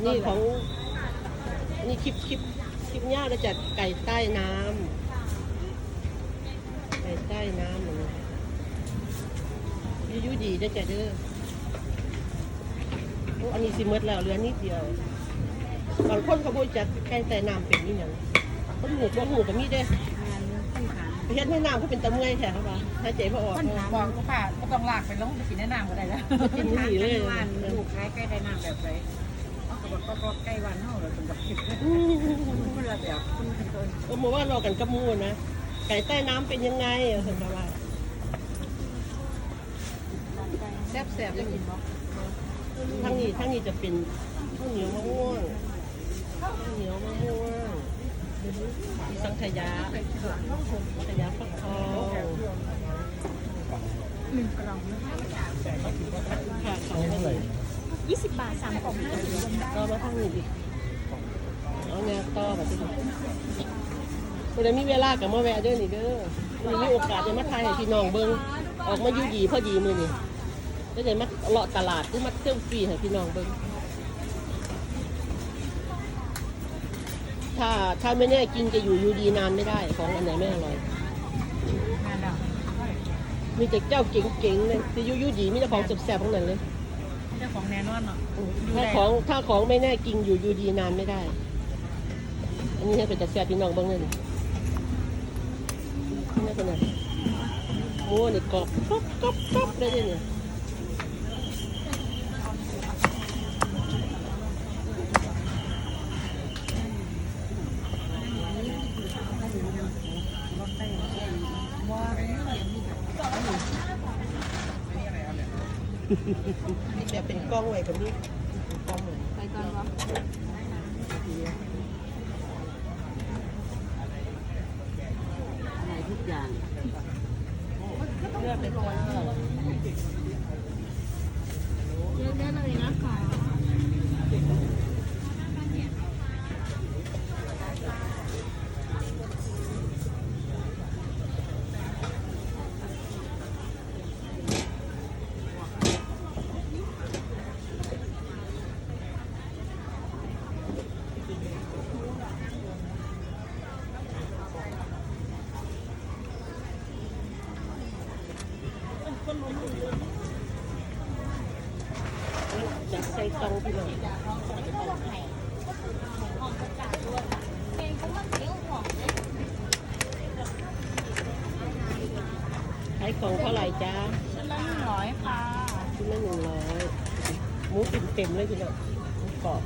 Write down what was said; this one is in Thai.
อันนี้ของอันนี้คลิปคลิปคลิปย่าเราจัดไก่ใต้น้ำไก่ใต้น้ำเหมือนกันยูยูดีได้อจ้ะเด้อโอ้อันนี้สิหมดแล้วเหลือนิดเดียวบางคนเขาบอกจัดไก่ใต้น้ำเป็นนี่หยังคนหูตัวหูก็มีเด้องานขึ้นขานไปเฮ็ดให้น้ำเขาเป็นตะเมื่อยแท้ครับว่าหายใจบ่ออกคนถามบอกก็ป่าก็ต้องลากไปลงไปกินแนะนำก็ได้แล้วกินหนีเลยวันลูกขายใกล้ได้น้ำแบบไหนเขาก็ บอกก็ใกล้วันเท่าเลยบกคนละแบบคนละคนเออหมู่ว่ารอกันกระมูนะไก่ใต้น้ำเป็นยังไงเออสำหรับแซ่บแซ่บจะกินบ่ทั้งนี้ทั้งนี้จะเป็นข้าวเหนียวมะม่วงข้าวเหนียวมะม่วงมีสังขยาสังขยาฟักทองหนึ่งกล่องค่ะสองี่สิบบาท3กล่อง50ยังไก็มาทางนี้ดิเอาเนวต่อแบบนี้คนนี้มีเวลากับมาแวะเด้อนี่เด้อมันมีโอกาสจะมาทายให้พี่น้องเบิ้งออกมายู่ดีพอดีมือนี่ก็จะมาเลาะตลาดคือมาเที่ยวฟรีให้พี่น้องเบิ้งถ้าถ้าไม่แน่กินจะอยู่ยู่ดีนานไม่ได้ของอันไหนไม่อร่อยมีแต่เจ้าเก๋งๆเลยจะยู่ยู่ดีมีแต่ของแสบๆพวงนั้นเลย เจ้าของแน่นอนเนาะถ้าของถ้าของไม่แน่กินอยู่อยู่ดีนานไม่ได้ อันนี้ให้เป็นแต่แสบพี่น้องเบ้างเลยนี่นี่เป็นไงโอ้นี่กรอบกรอบกรอบกรอบเลยเนี่ย นี่แบบเป็นกล้องไว้กับนี่กล้องไว้ไปก่อนวะไรทุกอย่างเลือกเป็นกล้องเยอะๆเลยนะคะ จะใส่กล้องพี่น้องเองก็มันเที่ยวของเลยขายของเท่าไหร่จ้าชิ้นละหนึ่งร้อยค่ะชิ้นละหนึ่งร้อยหมูติ่มเต็มเลยพี่น้องหมูกรอบ